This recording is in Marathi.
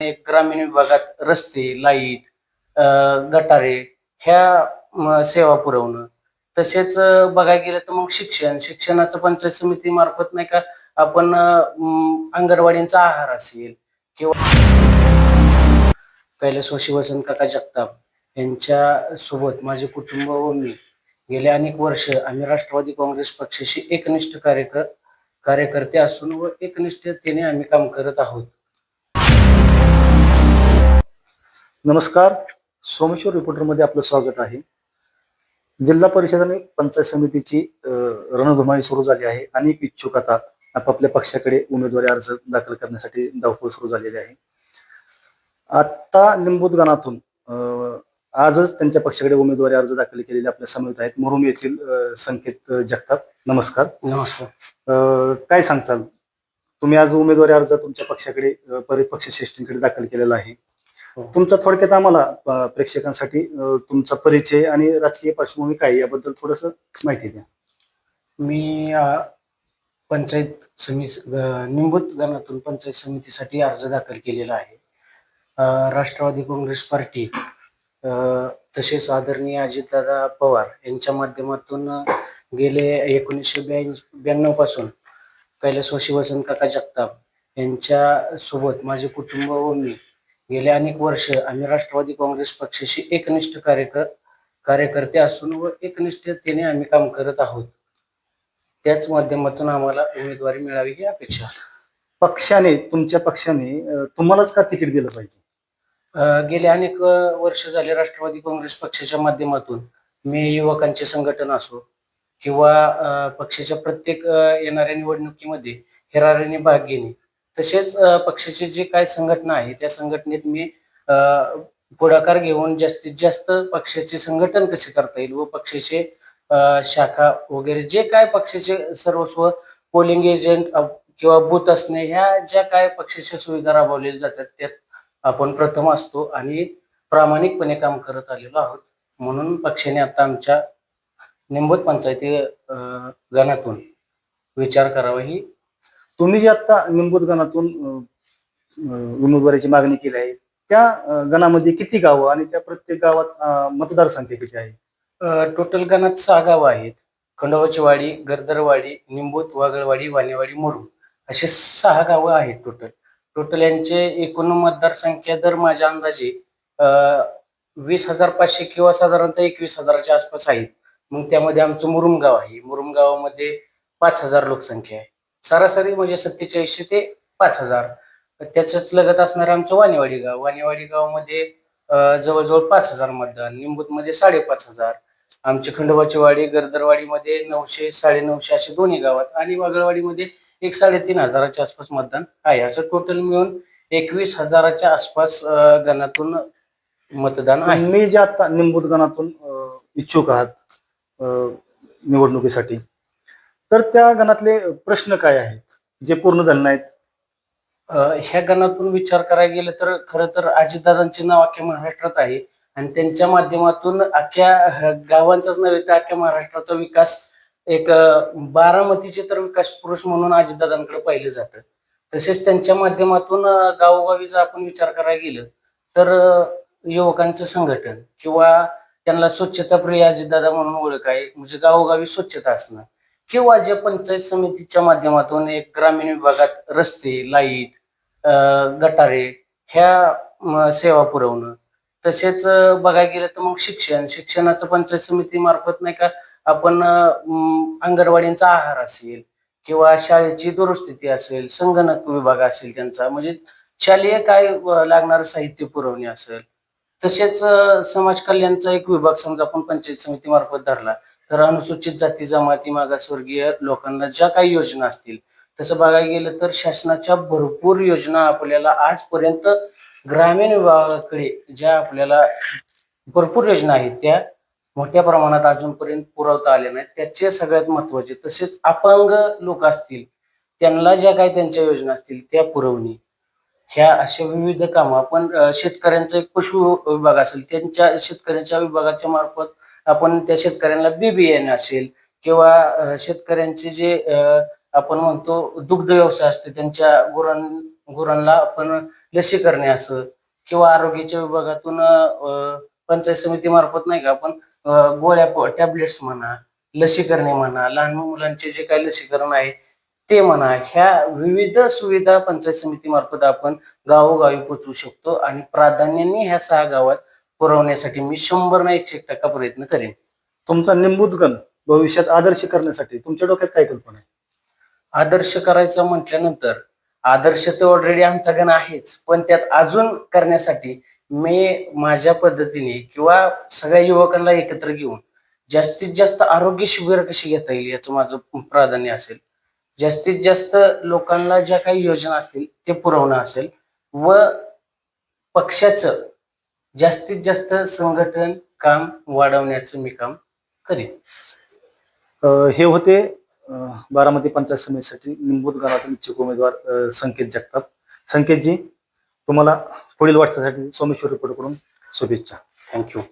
एक ग्रामीण विभागात रस्ते लाइट गटारे ह्या सेवा पुरवणं. तसेच बघायला गेलं तर मग शिक्षण. शिक्षणाचं पंचायत समिती मार्फत नाही का आपण अंगणवाडींचा आहार असेल किंवा कैलास शिवसन काका जगताप यांच्या सोबत माझे कुटुंब व मी गेले अनेक वर्ष आम्ही राष्ट्रवादी काँग्रेस पक्षाशी एकनिष्ठ कार्यकर कार्यकर्ते असून व एकनिष्ठतेने आम्ही काम करत आहोत. नमस्कार. सोमेश्वर रिपोर्टरमध्ये आपलं स्वागत आहे. जिल्हा परिषद आणि पंचायत समितीची रणधुमाळी सुरू झाली आहे अनेक इच्छुक आता आपापल्या पक्षाकडे उमेदवारी अर्ज दाखल करण्यासाठी धावपळ सुरू झालेली आहे. आता अ, आजच त्यांच्या पक्षाकडे उमेदवारी अर्ज दाखल केलेले आपल्यासमोर आहेत. मुरुम येथील संकेत जगताप. नमस्कार. नमस्कार. अ, काय सांगचाल तुम्ही आज उमेदवारी अर्ज तुमच्या पक्षाकडे अ, परिपक्ष श्रेष्ठींकडे दाखल केलेला आहे. हो. तुमचा थोडक्यात आम्हाला प्रेक्षकांसाठी तुमचा परिचय आणि राजकीय पार्श्वभूमी काय याबद्दल थोडस माहिती द्या. मी पंचायत समिती निंबूत गणातून पंचायत समितीसाठी अर्ज दाखल केलेला आहे. राष्ट्रवादी काँग्रेस पार्टी तसेच आदरणीय अजितदादा पवार यांच्या माध्यमातून गेले एकोणीसशे ब्याण्णवपासून कैलास वसंत काका जगताप यांच्या सोबत माझे कुटुंब व मी गेले अनेक वर्ष आम्ही राष्ट्रवादी काँग्रेस पक्षाशी एकनिष्ठ कार्यकर कार्यकर्ते असून व एकनिष्ठतेने आम्ही काम करत आहोत. त्याच माध्यमातून आम्हाला उमेदवारी मिळावी ही अपेक्षा पक्षाने तुमच्या पक्षाने तुम्हालाच का तिकीट दिलं पाहिजे? गेले अनेक वर्ष झाले राष्ट्रवादी काँग्रेस पक्षाच्या माध्यमातून. मी युवकांचे संघटन असो किंवा पक्षाच्या प्रत्येक येणाऱ्या निवडणुकीमध्ये हिरारीने भाग घेणे तसेच पक्षाची जी काय संघटना आहे त्या संघटनेत मी पुढाकार घेऊन जास्तीत जास्त पक्षाचे संघटन कसे करता येईल व पक्षाचे शाखा वगैरे जे काय पक्षाचे सर्वस्व पोलिंग एजंट किंवा बूथ असणे ह्या ज्या काय पक्षाच्या सुविधा राबवलेल्या जातात त्यात आपण प्रथम असतो आणि प्रामाणिकपणे काम करत आलेलो आहोत. म्हणून पक्षाने आता आमच्या निंबूत पंचायती गणातून विचार करावा ही तुम्ही जे आता निंबूत गणातून उमेदवारीची मागणी केली आहे त्या गणामध्ये किती गावं आणि त्या प्रत्येक गावात मतदारसंख्या किती आहे? टोटल गणात सहा गावं आहेत. खंडोबाची वाडी गर्दरवाडी निंबूत वागळवाडी वानेवाडी मुरुम असे सहा गावं आहेत टोटल. टोटल यांचे एकूण मतदारसंख्या दर माझ्या अंदाजे वीस हजार पाचशे किंवा साधारणतः एकवीस हजाराच्या आसपास आहेत. मग त्यामध्ये आमचं मुरुम गाव आहे. मुरुम गावामध्ये पाच हजार लोकसंख्या आहे. सरासरी म्हणजे सत्तेचाळीसशे ते पाच हजार. त्याच्याच लगत असणारं आमचं वाणेवाडी गाव. वाणेवाडी गावामध्ये जवळजवळ पाच हजार मतदान. निंबूतमध्ये साडेपाच हजार. आमची खंडोबाची वाडी गर्दरवाडीमध्ये नऊशे साडेनऊशे असे दोन्ही गावात आणि वागळवाडीमध्ये एक साडेतीन हजाराच्या आसपास मतदान आहे. असं टोटल मिळून एकवीस हजाराच्या आसपास गणातून मतदान आहे. मी जे आता निंबूत गणातून इच्छुक आहात निवडणुकीसाठी तर त्या गणातले प्रश्न काय आहेत? जे पूर्ण झाले नाहीत. ह्या गणातून विचार करायला गेलं तर खरं तर अजितदादांचे नाव अख्ख्या महाराष्ट्रात आहे. आणि त्यांच्या माध्यमातून अख्ख्या गावांचाच नव्हे तर अख्ख्या महाराष्ट्राचा विकास एक बारामतीचे तर विकास पुरुष म्हणून अजितदादांकडे पाहिलं जातं. तसेच त्यांच्या माध्यमातून गावोगावी जर आपण विचार करायला गेलं तर युवकांचं संघटन किंवा त्यांना स्वच्छता प्रिय अजितदादा म्हणून ओळख आहे. म्हणजे गावोगावी स्वच्छता असणं. किंवा जे पंचायत समितीच्या माध्यमातून एक ग्रामीण विभागात रस्ते लाइट गटारे ह्या सेवा पुरवणं. तसेच बघायला गेलं तर मग शिक्षण. शिक्षणाचं पंचायत समिती मार्फत नाही का आपण अंगणवाडींचा आहार असेल किंवा शाळेची दुरुस्थिती असेल संगणक विभाग असेल त्यांचा म्हणजे शालेय काय लागणारं साहित्य पुरवणे असेल. तसेच समाज कल्याणचा एक विभाग समजा आपण पंचायत समिती मार्फत धरला तर अनुसूचित जाती जमाती मागासवर्गीय लोकांना ज्या काही योजना असतील तसं बघायला गेलं तर शासनाच्या भरपूर योजना आपल्याला आजपर्यंत ग्रामीण विभागाकडे ज्या आपल्याला भरपूर योजना आहेत त्या मोठ्या प्रमाणात अजूनपर्यंत पुरवता आल्या नाहीत. त्याचे सगळ्यात महत्त्वाचे तसेच अपंग लोक असतील त्यांना ज्या काही त्यांच्या योजना असतील त्या पुरवणे. ह्या अशा विविध कामं आपण शेतकऱ्यांचं शेतकऱ्यांचा एक पशु विभाग असेल त्यांच्या शेतकऱ्यांच्या विभागाच्या मार्फत आपण त्या शेतकऱ्यांना बी बियाणे असेल किंवा शेतकऱ्यांचे जे आपण म्हणतो दुग्ध व्यवसाय असते त्यांच्या गुरां गुरांना आपण लसीकरणे असं किंवा आरोग्याच्या विभागातून पंचायत समिती मार्फत नाही का आपण गोळ्या टॅबलेट्स म्हणा लसीकरणे म्हणा लहान मुलांचे जे काही लसीकरण आहे ते म्हणा ह्या विविध सुविधा पंचायत समिती मार्फत आपण गावोगावी पोचवू शकतो आणि प्राधान्याने ह्या सहा गावात पुरवण्यासाठी मी शंभर ना एकशे एक टक्का प्रयत्न करेन. तुमचा निंबूत गण भविष्यात आदर्श करण्यासाठी तुमच्या डोक्यात काय कल्पना आहे? आदर्श करायचं म्हटल्यानंतर आदर्श तर ऑलरेडी आमचा गण आहेच पण त्यात अजून करण्यासाठी मी माझ्या पद्धतीने किंवा सगळ्या युवकांना एकत्र घेऊन जास्तीत जास्त आरोग्य शिबिर कशी घेता येईल याचं माझं प्राधान्य असेल. जास्तीत जास्त लोकांना ज्या काही योजना असतील ते पुरवणं असेल व पक्षाचं जास्तीत जास्त संघटन काम वाढवण्याचं मी काम करीन. हे होते बारामती पंचायत समितीसाठी निंबूत गणाचे इच्छुक उमेदवार संकेत जगताप. संकेतजी तुम्हाला पुढील वाटचासाठी सोमेश्वर रिपोर्टकडून शुभेच्छा. थँक्यू